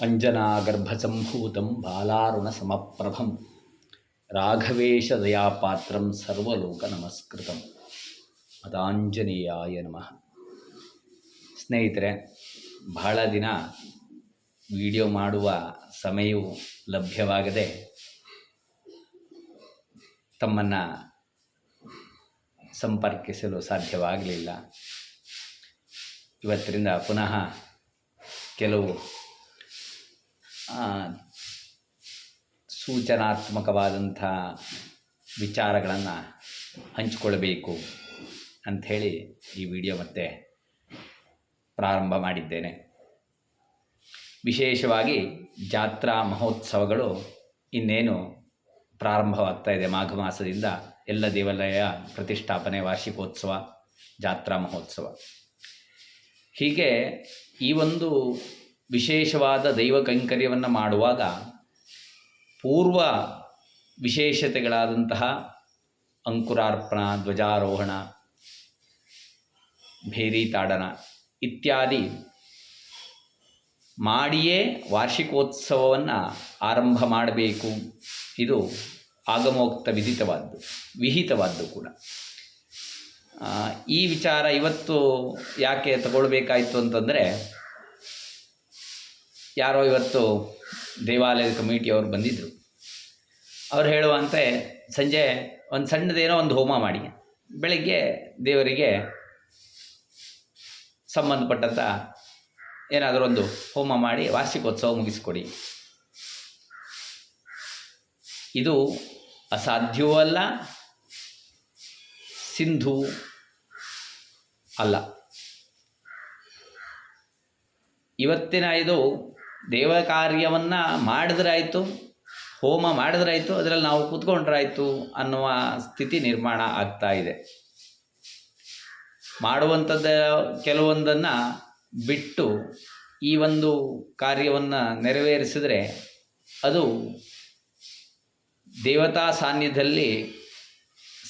ಅಂಜನಾಗರ್ಭಸಂಭೂತಂ ಪಾತ್ರಂ ಸರ್ವಲೋಕ ನಮಸ್ಕೃತಂ ಅದಾಂಜನೇಯಾಯ ನಮಃ. ಸ್ನೇಹಿತರೆ, ಬಹಳ ದಿನ ವಿಡಿಯೋ ಮಾಡುವ ಸಮಯವು ಲಭ್ಯವಾಗದೆ ತಮ್ಮನ್ನು ಸಂಪರ್ಕಿಸಲು ಸಾಧ್ಯವಾಗಲಿಲ್ಲ. ಇವತ್ತರಿಂದ ಪುನಃ ಕೆಲವು ಸೂಚನಾತ್ಮಕವಾದಂಥ ವಿಚಾರಗಳನ್ನು ಹಂಚಿಕೊಳ್ಬೇಕು ಅಂಥೇಳಿ ಈ ವಿಡಿಯೋ ಮತ್ತೆ ಪ್ರಾರಂಭ ಮಾಡಿದ್ದೇನೆ. ವಿಶೇಷವಾಗಿ ಜಾತ್ರಾ ಮಹೋತ್ಸವಗಳು ಇನ್ನೇನು ಪ್ರಾರಂಭವಾಗ್ತಾ ಇದೆ ಮಾಘ ಮಾಸದಿಂದ ಎಲ್ಲ ದೇವಾಲಯ ಪ್ರತಿಷ್ಠಾಪನೆ, ವಾರ್ಷಿಕೋತ್ಸವ, ಜಾತ್ರಾ ಮಹೋತ್ಸವ. ಹೀಗೆ ಈ ಒಂದು ವಿಶೇಷವಾದ ದೈವ ಕೈಂಕರ್ಯವನ್ನು ಮಾಡುವಾಗ ಪೂರ್ವ ವಿಶೇಷತೆಗಳಾದಂತಹ ಅಂಕುರಾರ್ಪಣ, ಧ್ವಜಾರೋಹಣ ಭೇರಿ ತಾಡನ ಇತ್ಯಾದಿ ಮಾಡಿಯೇ ವಾರ್ಷಿಕೋತ್ಸವವನ್ನು ಆರಂಭ ಮಾಡಬೇಕು. ಇದು ಆಗಮೋಕ್ತ ವಿಧಿತವಾದ್ದು, ವಿಹಿತವಾದ್ದು ಕೂಡ. ಈ ವಿಚಾರ ಇವತ್ತು ಯಾಕೆ ತಗೊಳ್ಬೇಕಾಯಿತು ಅಂತಂದರೆ ಯಾರೋ ಇವತ್ತು ದೇವಾಲಯದ ಕಮಿಟಿಯವರು ಬಂದಿದ್ದರು ಅವ್ರು ಹೇಳುವಂತೆ ಸಂಜೆ ಒಂದು ಸಣ್ಣದೇನೋ ಒಂದು ಹೋಮ ಮಾಡಿ, ಬೆಳಗ್ಗೆ ದೇವರಿಗೆ ಸಂಬಂಧಪಟ್ಟಂಥ ಏನಾದರೂ ಒಂದು ಹೋಮ ಮಾಡಿ, ವಾರ್ಷಿಕೋತ್ಸವ ಮುಗಿಸ್ಕೊಡಿ. ಇದು ಅಸಾಧ್ಯವೂ ಅಲ್ಲ, ಸಿಂಧು ಅಲ್ಲ. ಇವತ್ತಿನ ಇದು ದೇವ ಕಾರ್ಯವನ್ನು ಮಾಡಿದ್ರಾಯಿತು, ಹೋಮ ಮಾಡಿದ್ರಾಯಿತು, ಅದರಲ್ಲಿ ನಾವು ಕೂತ್ಕೊಂಡ್ರಾಯ್ತು ಅನ್ನುವ ಸ್ಥಿತಿ ನಿರ್ಮಾಣ ಆಗ್ತಾ ಇದೆ. ಮಾಡುವಂಥದ್ದ ಕೆಲವೊಂದನ್ನು ಬಿಟ್ಟು ಈ ಒಂದು ಕಾರ್ಯವನ್ನು ನೆರವೇರಿಸಿದರೆ ಅದು ದೇವತಾ ಸಾನ್ನಿಧ್ಯದಲ್ಲಿ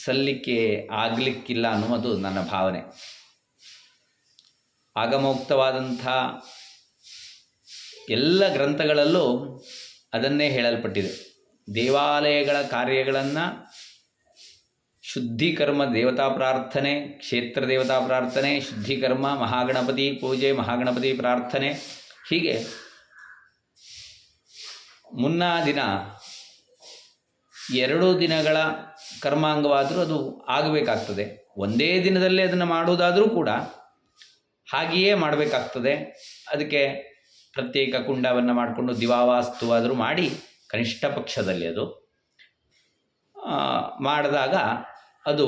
ಸಲ್ಲಿಕೆ ಆಗಲಿಕ್ಕಿಲ್ಲ ಅನ್ನುವುದು ನನ್ನ ಭಾವನೆ. ಆಗಮೋಕ್ತವಾದಂಥ ಎಲ್ಲ ಗ್ರಂಥಗಳಲ್ಲೂ ಅದನ್ನೇ ಹೇಳಲ್ಪಟ್ಟಿದೆ. ದೇವಾಲಯಗಳ ಕಾರ್ಯಗಳನ್ನು ಶುದ್ಧೀಕರ್ಮ ದೇವತಾ ಪ್ರಾರ್ಥನೆ, ಕ್ಷೇತ್ರ ದೇವತಾ ಪ್ರಾರ್ಥನೆ ಶುದ್ಧೀಕರ್ಮ ಮಹಾಗಣಪತಿ ಪೂಜೆ, ಮಹಾಗಣಪತಿ ಪ್ರಾರ್ಥನೆ. ಹೀಗೆ ಮುನ್ನ ದಿನ ಎರಡು ದಿನಗಳ ಕರ್ಮಾಂಗವಾದರೂ ಅದು ಆಗಬೇಕಾಗ್ತದೆ. ಒಂದೇ ದಿನದಲ್ಲೇ ಅದನ್ನು ಮಾಡುವುದಾದರೂ ಕೂಡ ಹಾಗೆಯೇ ಮಾಡಬೇಕಾಗ್ತದೆ. ಅದಕ್ಕೆ ಪ್ರತ್ಯೇಕ ಕುಂಡವನ್ನು ಮಾಡಿಕೊಂಡು ದಿವಾವಾಸ್ತು ಆದರೂ ಮಾಡಿ ಕನಿಷ್ಠ ಪಕ್ಷದಲ್ಲಿ ಅದು ಮಾಡಿದಾಗ ಅದು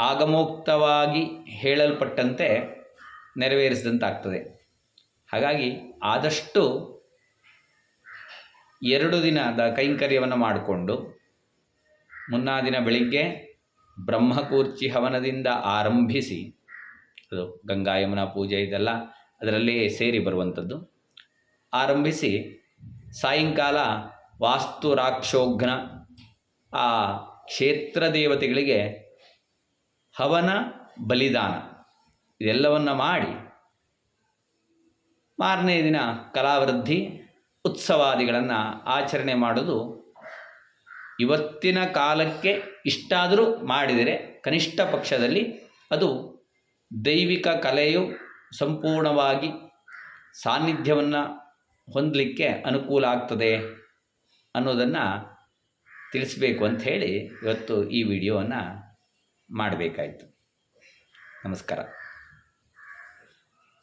ಆಗಮೋಕ್ತವಾಗಿ ಹೇಳಲ್ಪಟ್ಟಂತೆ ನೆರವೇರಿಸಿದಂತಾಗ್ತದೆ. ಹಾಗಾಗಿ ಆದಷ್ಟು ಎರಡು ದಿನದ ಕೈಂಕರ್ಯವನ್ನು ಮಾಡಿಕೊಂಡು ಮುನ್ನಾ ದಿನ ಬೆಳಿಗ್ಗೆ ಬ್ರಹ್ಮಕೂರ್ಚಿ ಹವನದಿಂದ ಆರಂಭಿಸಿ, ಅದು ಗಂಗಾ ಯಮುನಾ ಪೂಜೆ ಇದೆಲ್ಲ ಅದರಲ್ಲೇ ಸೇರಿ ಬರುವಂಥದ್ದು. ಆರಂಭಿಸಿ ಸಾಯಂಕಾಲ ವಾಸ್ತು ರಾಕ್ಷೋಘ್ನ ಆ ಕ್ಷೇತ್ರ ದೇವತೆಗಳಿಗೆ ಹವನ, ಬಲಿದಾನ ಇದೆಲ್ಲವನ್ನು ಮಾಡಿ ಮಾರನೇ ದಿನ ಕಲಾವೃದ್ಧಿ ಉತ್ಸವಾದಿಗಳನ್ನು ಆಚರಣೆ ಮಾಡೋದು. ಇವತ್ತಿನ ಕಾಲಕ್ಕೆ ಇಷ್ಟಾದರೂ ಮಾಡಿದರೆ ಕನಿಷ್ಠ ಪಕ್ಷದಲ್ಲಿ ಅದು ದೈವಿಕ ಕಲೆಯು ಸಂಪೂರ್ಣವಾಗಿ ಸಾನ್ನಿಧ್ಯವನ್ನು ಹೊಂದಲಿಕ್ಕೆ ಅನುಕೂಲ ಆಗ್ತದೆ ಅನ್ನೋದನ್ನು ತಿಳಿಸಬೇಕು ಅಂತ ಹೇಳಿ ಇವತ್ತು ಈ ವಿಡಿಯೋವನ್ನು ಮಾಡಬೇಕಾಯಿತು. ನಮಸ್ಕಾರ.